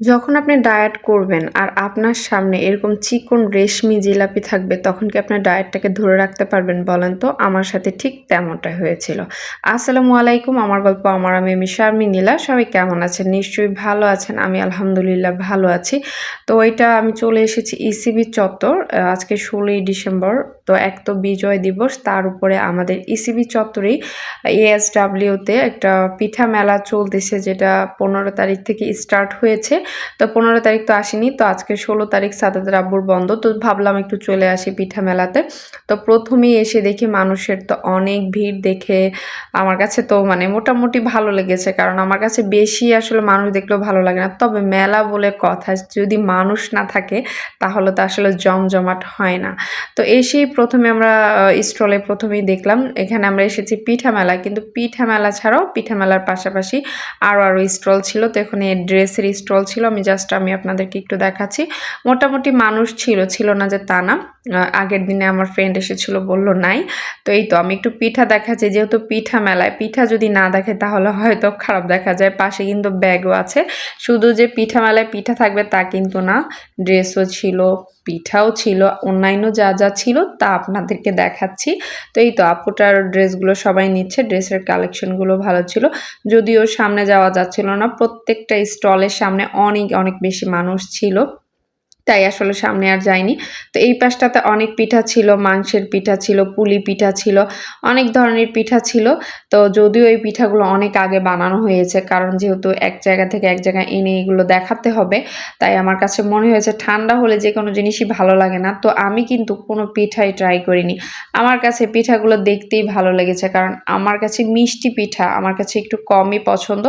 যখন আপনি ডায়েট করবেন আর আপনার সামনে এরকম চিকন রেশমি জিলাপি থাকবে, তখন কি আপনার ডায়েটটাকে ধরে রাখতে পারবেন বলেন তো? আমার সাথে ঠিক তেমনটাই হয়েছিল। আসসালামু আলাইকুম, আমার গল্প আমার আমি আমি শারমি নীলা। সবাই কেমন আছেন? নিশ্চয়ই ভালো আছেন। আমি আলহামদুলিল্লাহ ভালো আছি। তো এটা আমি চলে এসেছি ইসিবি চত্বর আজকে ষোলোই ডিসেম্বর। তো এক তো বিজয় দিবস, তার উপরে আমাদের ইসিবি চত্বরেই এএসডাব্লিউতে একটা পিঠা মেলা চলতেছে, যেটা পনেরো তারিখ থেকে স্টার্ট হয়েছে। তো পনেরো তারিখ তো আসেনি, তো আজকে ষোলো তারিখ সাদাদের আব্বুর বন্ধ। তো ভাবলাম একটু চলে আসি পিঠা মেলাতে। তো প্রথমেই এসে দেখি মানুষের তো অনেক ভিড় দেখে আমার কাছে তো মানে মোটামুটি ভালো লেগেছে, কারণ আমার কাছে বেশি আসলে মানুষ দেখলেও ভালো লাগে না। তবে মেলা বলে কথা, যদি মানুষ না থাকে, তাহলে তো আসলে জমজমাট হয় না। তো এসেই প্রথমে আমরা স্টলে প্রথমেই দেখলাম, এখানে আমরা এসেছি পিঠা মেলা, কিন্তু পিঠা মেলা ছাড়াও পিঠা মেলার পাশাপাশি আরও আরও স্টল ছিল। তো এখানে ড্রেসের স্টল ছিল, আমি জাস্ট আমি আপনাদেরকে একটু দেখাচ্ছি। মোটামুটি মানুষ ছিল ছিল না যে তা না। আগের দিনে আমার ফ্রেন্ড এসেছিল, বলল নাই। তো এই তো, আমি একটু পিঠা দেখাচ্ছি, যেহেতু পিঠা মেলায়, পিঠা যদি না দেখে তাহলে হয়তো খারাপ দেখা যায়। পাশে কিন্তু ব্যাগও আছে। শুধু যে পিঠা মেলায় পিঠা থাকবে তা কিন্তু না ড্রেসও ছিল। পিঠাও ছিল, অন্যান্য যা যা ছিল তা আপনাদেরকে দেখাচ্ছি। তো এই তো আপুটার ড্রেসগুলো সবাই নিচ্ছে, ড্রেসের কালেকশনগুলো ভালো ছিল। যদিও সামনে যাওয়া যাচ্ছিল না, প্রত্যেকটা স্টলের সামনে অনেক অনেক বেশি মানুষ ছিল। তাই আসলে সামনে আর যায়নি। তো এই পাশটাতে অনেক পিঠা ছিল, মাংসের পিঠা ছিল, পুলি পিঠা ছিল, অনেক ধরনের পিঠা ছিল। তো যদিও এই পিঠাগুলো অনেক আগে বানানো হয়েছে, কারণ যেহেতু এক জায়গা থেকে এক জায়গায় এনে এগুলো দেখাতে হবে, তাই আমার কাছে মনে হয়েছে ঠান্ডা হলে যে কোনো জিনিসই ভালো লাগে না। তো আমি কিন্তু কোনো পিঠাই ট্রাই করিনি। আমার কাছে পিঠাগুলো দেখতেই ভালো লেগেছে, কারণ আমার কাছে মিষ্টি পিঠা, আমার কাছে একটু কমই পছন্দ।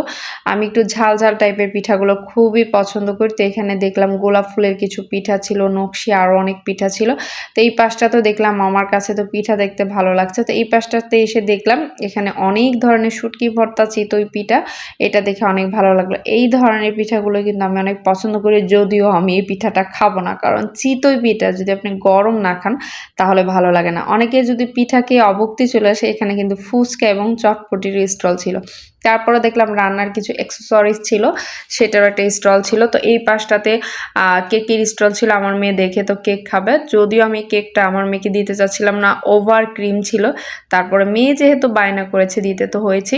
আমি একটু ঝাল ঝাল টাইপের পিঠাগুলো খুবই পছন্দ করি। তো এখানে দেখলাম গোলাপ ফুলের কিছু পিঠা ছিল, নকশি আরও অনেক পিঠা ছিল। তো এই পাশটা তো দেখলাম আমার কাছে তো পিঠা দেখতে ভালো লাগছে। তো এই পাশটাতে এসে দেখলাম, এখানে অনেক ধরনের শুটকি ভর্তা, চিতই পিঠা। এটা দেখে অনেক ভালো লাগল। এই ধরনের পিঠাগুলো কিন্তু আমি অনেক পছন্দ করি, যদিও আমি এই পিঠাটা খাব না। কারণ চিতই পিঠা যদি আপনি গরম না খান, তাহলে ভালো লাগে না। অনেকে যদি পিঠা খেয়ে অবক্তি চলে আসে, এখানে কিন্তু ফুচকা এবং চটপটির স্টল ছিল। তারপরে দেখলাম রান্নার কিছু অ্যাক্সেসরিজ ছিল, সেটারও একটা স্টল ছিল। তো এই পাশটাতে কেকের স্টল ছিল আমার মেয়ে দেখে তো কেক খাবে। যদিও আমি কেকটা আমার মেয়েকে দিতে চাচ্ছিলাম না ওভার ক্রিম ছিল। তারপরে মেয়ে যেহেতু বায়না করেছে দিতে তো হয়েছি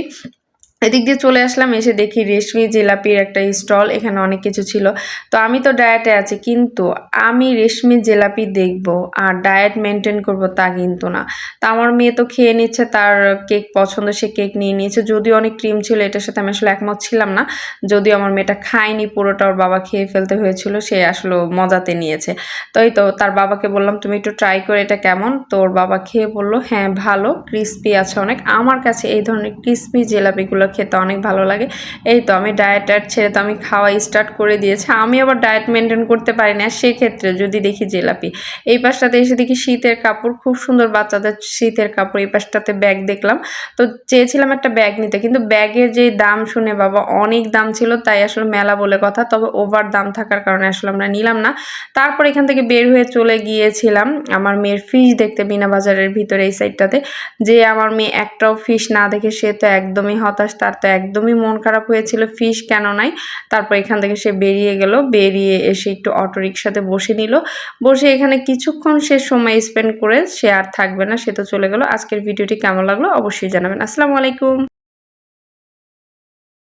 এদিক দিয়ে চলে আসলাম, এসে দেখি রেশমি জেলাপির একটা স্টল, এখানে অনেক কিছু ছিল। তো আমি তো ডায়েটে আছি, কিন্তু আমি রেশমি জেলাপি দেখব আর ডায়েট মেনটেন করব তা কিন্তু না। তা আমার মেয়ে তো খেয়ে নিচ্ছে, তার কেক পছন্দ, সে কেক নিয়ে নিয়েছে। যদিও অনেক ক্রিম ছিল, এটার সাথে আমি আসলে একমত ছিলাম না। যদিও আমার মেয়েটা খায়নি, পুরোটা ওর বাবা খেয়ে ফেলতে হয়েছিল, সে আসলে মজাতে নিয়েছে। তাই তো তার বাবাকে বললাম, তুমি একটু ট্রাই করে এটা কেমন? তো ওর বাবা খেয়ে বলল হ্যাঁ ভালো ক্রিস্পি আছে অনেক। আমার কাছে এই ধরনের ক্রিস্পি জিলাপিগুলো খেতে অনেক ভালো লাগে। এই তো আমি ডায়েট টায়েট ছেড়ে তো আমি খাওয়া স্টার্ট করে দিয়েছি। আমি আবার ডায়েট মেনটেন করতে পারি না, সেক্ষেত্রে যদি দেখি জিলাপি। এই পাশটাতে এসে দেখি শীতের কাপড়, খুব সুন্দর বাচ্চাদের শীতের কাপড় এই পাশটাতে ব্যাগ দেখলাম। তো চেয়েছিলাম একটা ব্যাগ নিতে, কিন্তু ব্যাগের যে দাম শুনে বাবা অনেক দাম ছিল, তাই আসলে মেলা বলে কথা, তবে ওভার দাম থাকার কারণে আসলে আমরা নিলাম না। তারপর এখান থেকে বের হয়ে চলে গিয়েছিলাম আমার মেয়ের ফিশ দেখতে বিনা বাজারের ভিতরে এই সাইডটাতে যে আমার মেয়ে একটাও ফিশ না দেখে সে তো একদমই হতাশ। তার তো একদমই মন খারাপ হয়েছিল ফিশ কেন নাই? তারপর এখান থেকে সে বেরিয়ে গেল, বেরিয়ে এসে একটু অটো রিক্সাতে বসে নিল। বসে এখানে কিছুক্ষণ সে সময় স্পেন্ড করে সে আর থাকবে না, সে তো চলে গেল। আজকের ভিডিওটি কেমন লাগল অবশ্যই জানাবেন। আসসালামু আলাইকুম।